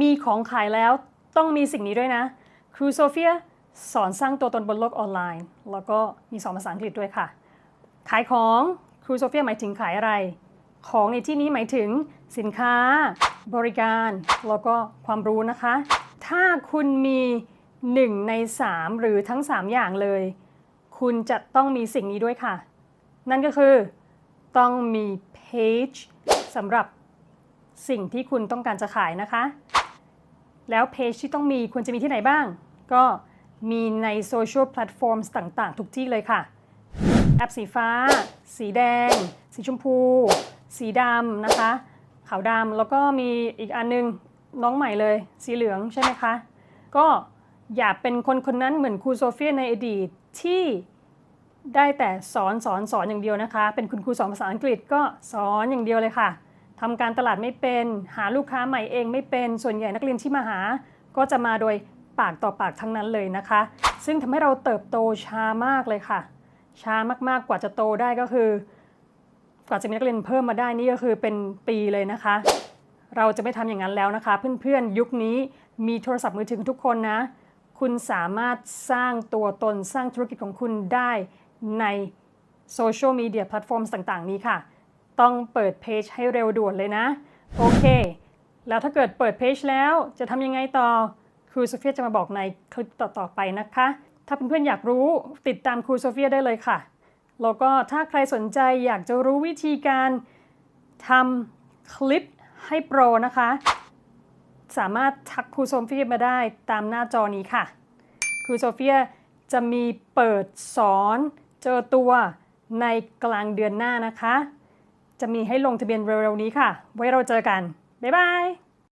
มีของขายแล้วต้องมีสิ่งนี้ด้วยนะ ครูโซเฟียสอนสร้างตัวตนบนโลกออนไลน์ แล้วก็มีสอนภาษาอังกฤษด้วยค่ะ ขายของครูโซเฟียหมายถึงขายอะไร ของในที่นี้หมายถึงสินค้า บริการ แล้วก็ความรู้นะคะ ถ้าคุณมี 1 ใน 3 หรือทั้ง 3 อย่างเลย คุณจะต้องมีสิ่งนี้ด้วยค่ะ นั่นก็คือต้องมี page สำหรับ สิ่งที่คุณต้องการจะขายนะคะ แล้วเพจที่ต้องมีควรจะมีที่ไหนบ้าง ก็มีในโซเชียลแพลตฟอร์มต่างๆ ทุกที่เลยค่ะ แอปสีฟ้า สีแดง สีชมพู สีดำนะคะ ขาวดำแล้วก็มีอีกอันนึงน้องใหม่เลย สีเหลืองใช่ไหมคะ ก็อย่าเป็นคนคนนั้นเหมือนครูโซเฟียในอดีตที่ได้แต่สอนสอนสอนอย่างเดียวนะคะ เป็นคุณครูสอนภาษาอังกฤษก็สอนอย่างเดียวเลยค่ะ ทำการตลาดไม่เป็น หาลูกค้าใหม่เองไม่เป็น ส่วนใหญ่นักเรียนที่มาหา ก็จะมาโดยปากต่อปากทั้งนั้นเลยนะคะ ซึ่งทำให้เราเติบโตช้ามากเลยค่ะ ช้ามากๆกว่าจะโตได้ก็คือ กว่าจะมีนักเรียนเพิ่มมาได้นี่ก็คือเป็นปีเลยนะคะ เราจะไม่ทำอย่างนั้นแล้วนะคะ เพื่อนๆยุคนี้มีโทรศัพท์มือถือทุกคนนะ คุณสามารถสร้างตัวตนสร้างธุรกิจของคุณได้ในโซเชียลมีเดียแพลตฟอร์มต่าง ๆ นี้ค่ะ ต้องเปิดเพจให้เร็วด่วนเลยนะ โอเค แล้วถ้าเกิดเปิดเพจแล้วจะทำยังไงต่อ ครูโซเฟียจะมาบอกในคลิปต่อๆไปนะคะ ถ้าเพื่อนๆอยากรู้ติดตามครูโซเฟียได้เลยค่ะ แล้วก็ถ้าใครสนใจอยากจะรู้วิธีการทำคลิปให้โปรนะคะ สามารถทักครูโซเฟียมาได้ตามหน้าจอนี้ค่ะ ครูโซเฟียจะมีเปิดสอนเจอตัวในกลางเดือนหน้านะคะ จะมีให้ลงทะเบียนเร็วๆนี้ค่ะ ไว้เราเจอกัน บ๊ายบาย